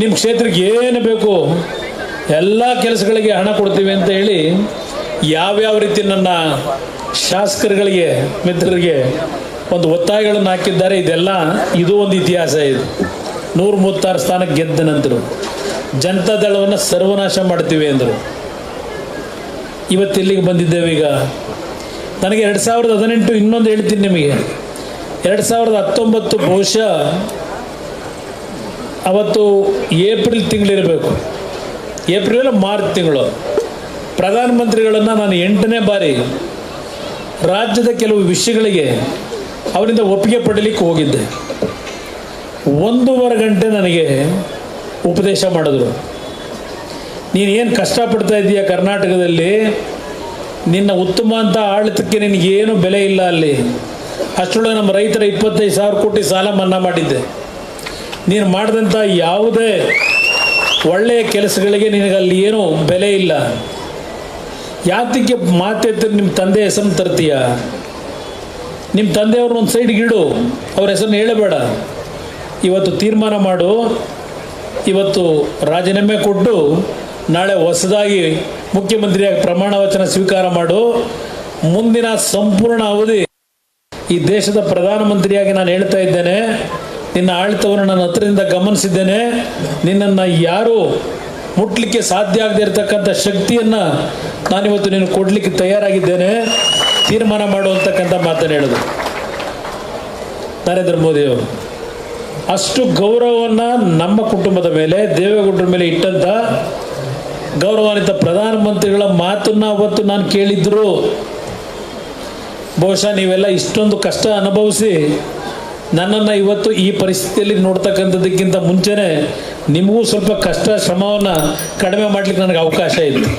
ನಿಮ್ಮ ಕ್ಷೇತ್ರಕ್ಕೆ ಏನು ಬೇಕು? ಎಲ್ಲ ಕೆಲಸಗಳಿಗೆ ಹಣ ಕೊಡ್ತೀವಿ ಅಂತ ಹೇಳಿ ಯಾವ್ಯಾವ ರೀತಿ ನನ್ನ ಶಾಸಕರುಗಳಿಗೆ, ಮಿತ್ರರಿಗೆ ಒಂದು ಒತ್ತಾಯಗಳನ್ನು ಹಾಕಿದ್ದಾರೆ, ಇದೆಲ್ಲ ಇದು ಒಂದು ಇತಿಹಾಸ ಇದು. ನೂರ ಮೂವತ್ತಾರು ಸ್ಥಾನಕ್ಕೆ ಗೆದ್ದ ನಂತರ ಜನತಾ ದಳವನ್ನು ಸರ್ವನಾಶ ಮಾಡ್ತೀವಿ ಅಂದರು. ಇವತ್ತು ಇಲ್ಲಿಗೆ ಬಂದಿದ್ದೇವೆ ಈಗ? ನನಗೆ ಎರಡು ಸಾವಿರದ ಹದಿನೆಂಟು ಇನ್ನೊಂದು ಹೇಳ್ತೀನಿ ನಿಮಗೆ. ಎರಡು ಸಾವಿರದ ಹತ್ತೊಂಬತ್ತು ಬಹುಶಃ ಅವತ್ತು ಏಪ್ರಿಲ್ ತಿಂಗಳಿರಬೇಕು. ಏಪ್ರಿಲ್ ಮಾರ್ಚ್ ತಿಂಗಳು. ಪ್ರಧಾನಮಂತ್ರಿಗಳನ್ನು ನಾನು ಎಂಟನೇ ಬಾರಿ ರಾಜ್ಯದ ಕೆಲವು ವಿಷಯಗಳಿಗೆ ಅವರಿಂದ ಒಪ್ಪಿಗೆ ಪಡಲಿಕ್ಕೆ ಹೋಗಿದ್ದೆ. ಒಂದೂವರೆ ಗಂಟೆ ನನಗೆ ಉಪದೇಶ ಮಾಡಿದ್ರು. ನೀನು ಏನು ಕಷ್ಟಪಡ್ತಾ ಇದೀಯ ಕರ್ನಾಟಕದಲ್ಲಿ? ನಿನ್ನ ಉತ್ತಮ ಅಂತ ಆಡಳಿತಕ್ಕೆ ನಿನಗೇನು ಬೆಲೆ ಇಲ್ಲ ಅಲ್ಲಿ? ಅಷ್ಟರೊಳಗೆ ನಮ್ಮ ರೈತರ ಇಪ್ಪತ್ತೈದು ಸಾವಿರ ಕೋಟಿ ಸಾಲ ಮನ್ನಾ ಮಾಡಿದ್ದೆ. ನೀನು ಮಾಡಿದಂಥ ಯಾವುದೇ ಒಳ್ಳೆಯ ಕೆಲಸಗಳಿಗೆ ನಿನಗೆ ಅಲ್ಲಿ ಏನೂ ಬೆಲೆ ಇಲ್ಲ. ಯಾತಕ್ಕೆ ಮಾತೆತ್ತ ನಿಮ್ಮ ತಂದೆ ಹೆಸರನ್ನು ತರ್ತೀಯ? ನಿಮ್ಮ ತಂದೆಯವ್ರನ್ನ ಒಂದು ಸೈಡ್ಗೆ ಇಡು. ಅವ್ರ ಹೆಸರನ್ನ ಹೇಳಬೇಡ. ಇವತ್ತು ತೀರ್ಮಾನ ಮಾಡು. ಇವತ್ತು ರಾಜೀನಾಮೆ ಕೊಟ್ಟು ನಾಳೆ ಹೊಸದಾಗಿ ಮುಖ್ಯಮಂತ್ರಿಯಾಗಿ ಪ್ರಮಾಣ ವಚನ ಸ್ವೀಕಾರ ಮಾಡು. ಮುಂದಿನ ಸಂಪೂರ್ಣ ಅವಧಿ ಈ ದೇಶದ ಪ್ರಧಾನಮಂತ್ರಿಯಾಗಿ ನಾನು ಹೇಳ್ತಾ ಇದ್ದೇನೆ. ನಿನ್ನ ಆಳ್ತವನ್ನು ನನ್ನ ಹತ್ರದಿಂದ ಗಮನಿಸಿದ್ದೇನೆ. ನಿನ್ನನ್ನು ಯಾರು ಮುಟ್ಲಿಕ್ಕೆ ಸಾಧ್ಯ ಆಗದೆ ಇರತಕ್ಕಂಥ ಶಕ್ತಿಯನ್ನು ನಾನಿವತ್ತು ನೀನು ಕೊಡಲಿಕ್ಕೆ ತಯಾರಾಗಿದ್ದೇನೆ. ತೀರ್ಮಾನ ಮಾಡುವಂತಕ್ಕಂಥ ಮಾತನ್ನು ಹೇಳಿದ್ರು. ನರೇಂದ್ರ ಮೋದಿಯವರು ಅಷ್ಟು ಗೌರವವನ್ನು ನಮ್ಮ ಕುಟುಂಬದ ಮೇಲೆ, ದೇವೇಗೌಡರ ಮೇಲೆ ಇಟ್ಟಂಥ ಗೌರವಾನ್ವಿತ ಪ್ರಧಾನಮಂತ್ರಿಗಳ ಮಾತನ್ನ ಅವತ್ತು ನಾನು ಕೇಳಿದ್ರು. ಬಹುಶಃ ನೀವೆಲ್ಲ ಇಷ್ಟೊಂದು ಕಷ್ಟ ಅನುಭವಿಸಿ ನನ್ನನ್ನು ಇವತ್ತು ಈ ಪರಿಸ್ಥಿತಿಯಲ್ಲಿ ನೋಡ್ತಕ್ಕಂಥದ್ದಕ್ಕಿಂತ ಮುಂಚೆನೇ ನಿಮಗೂ ಸ್ವಲ್ಪ ಕಷ್ಟ, ಶ್ರಮವನ್ನು ಕಡಿಮೆ ಮಾಡಲಿಕ್ಕೆ ನನಗೆ ಅವಕಾಶ ಇತ್ತು.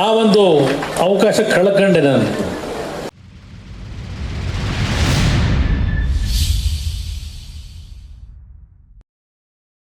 ಆ ಒಂದು ಅವಕಾಶ ಕಳ್ಕೊಂಡೆ ನಾನು.